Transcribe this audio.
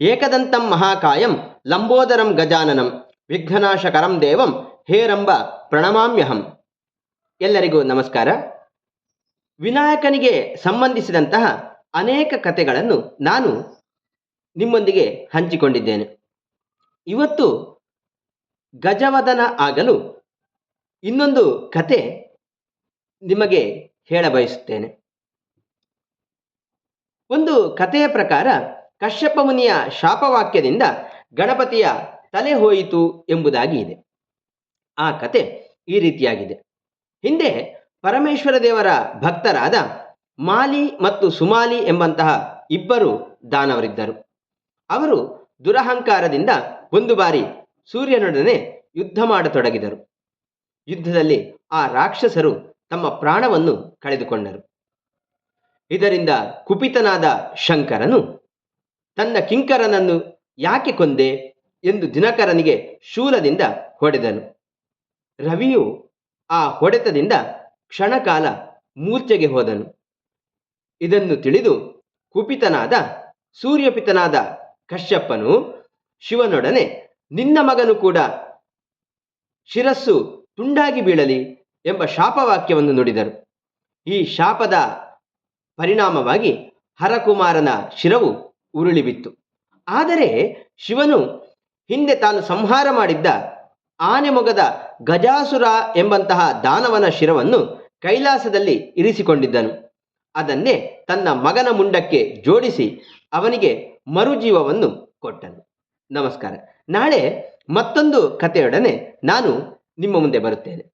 ಏಕದಂತಂ ಮಹಾಕಾಯಂ ಲಂಬೋದರಂ ಗಜಾನನಂ ವಿಘ್ನನಾಶಕರಂ ದೇವಂ ಹೇರಂಬ ಪ್ರಣಮಾಮ್ಯಹಂ. ಎಲ್ಲರಿಗೂ ನಮಸ್ಕಾರ. ವಿನಾಯಕನಿಗೆ ಸಂಬಂಧಿಸಿದಂತಹ ಅನೇಕ ಕಥೆಗಳನ್ನು ನಾನು ನಿಮ್ಮೊಂದಿಗೆ ಹಂಚಿಕೊಂಡಿದ್ದೇನೆ. ಇವತ್ತು ಗಜವದನ ಆಗಲು ಇನ್ನೊಂದು ಕತೆ ನಿಮಗೆ ಹೇಳಬಯಸುತ್ತೇನೆ. ಒಂದು ಕಥೆಯ ಪ್ರಕಾರ ಕಶ್ಯಪ ಮುನಿಯ ಶಾಪವಾಕ್ಯದಿಂದ ಗಣಪತಿಯ ತಲೆ ಹೋಯಿತು ಎಂಬುದಾಗಿ ಇದೆ. ಆ ಕತೆ ಈ ರೀತಿಯಾಗಿದೆ. ಹಿಂದೆ ಪರಮೇಶ್ವರ ದೇವರ ಭಕ್ತರಾದ ಮಾಲಿ ಮತ್ತು ಸುಮಾಲಿ ಎಂಬಂತಹ ಇಬ್ಬರು ದಾನವರಿದ್ದರು. ಅವರು ದುರಹಂಕಾರದಿಂದ ಒಂದು ಬಾರಿ ಸೂರ್ಯನೊಡನೆ ಯುದ್ಧ ಮಾಡತೊಡಗಿದರು. ಯುದ್ಧದಲ್ಲಿ ಆ ರಾಕ್ಷಸರು ತಮ್ಮ ಪ್ರಾಣವನ್ನು ಕಳೆದುಕೊಂಡರು. ಇದರಿಂದ ಕುಪಿತನಾದ ಶಂಕರನು ತನ್ನ ಕಿಂಕರನನ್ನು ಯಾಕೆ ಕೊಂದೆ ಎಂದು ದಿನಕರನಿಗೆ ಶೂಲದಿಂದ ಹೊಡೆದನು. ರವಿಯು ಆ ಹೊಡೆತದಿಂದ ಕ್ಷಣಕಾಲ ಮೂರ್ಛೆಗೆ ಹೋದನು. ಇದನ್ನು ತಿಳಿದು ಕುಪಿತನಾದ, ಸೂರ್ಯಪಿತನಾದ ಕಶ್ಯಪ್ಪನು ಶಿವನೊಡನೆ, ನಿನ್ನ ಮಗನು ಕೂಡ ಶಿರಸ್ಸು ತುಂಡಾಗಿ ಬೀಳಲಿ ಎಂಬ ಶಾಪವಾಕ್ಯವನ್ನು ನುಡಿದರು. ಈ ಶಾಪದ ಪರಿಣಾಮವಾಗಿ ಹರಕುಮಾರನ ಶಿರವು ಉರುಳಿ ಬಿತ್ತು. ಆದರೆ ಶಿವನು ಹಿಂದೆ ತಾನು ಸಂಹಾರ ಮಾಡಿದ್ದ ಆನೆ ಮೊಗದ ಗಜಾಸುರ ಎಂಬಂತಹ ದಾನವನ ಶಿರವನ್ನು ಕೈಲಾಸದಲ್ಲಿ ಇರಿಸಿಕೊಂಡಿದ್ದನು. ಅದನ್ನೇ ತನ್ನ ಮಗನ ಮುಂಡಕ್ಕೆ ಜೋಡಿಸಿ ಅವನಿಗೆ ಮರುಜೀವವನ್ನು ಕೊಟ್ಟನು. ನಮಸ್ಕಾರ. ನಾಳೆ ಮತ್ತೊಂದು ಕಥೆಯೊಡನೆ ನಾನು ನಿಮ್ಮ ಮುಂದೆ ಬರುತ್ತೇನೆ.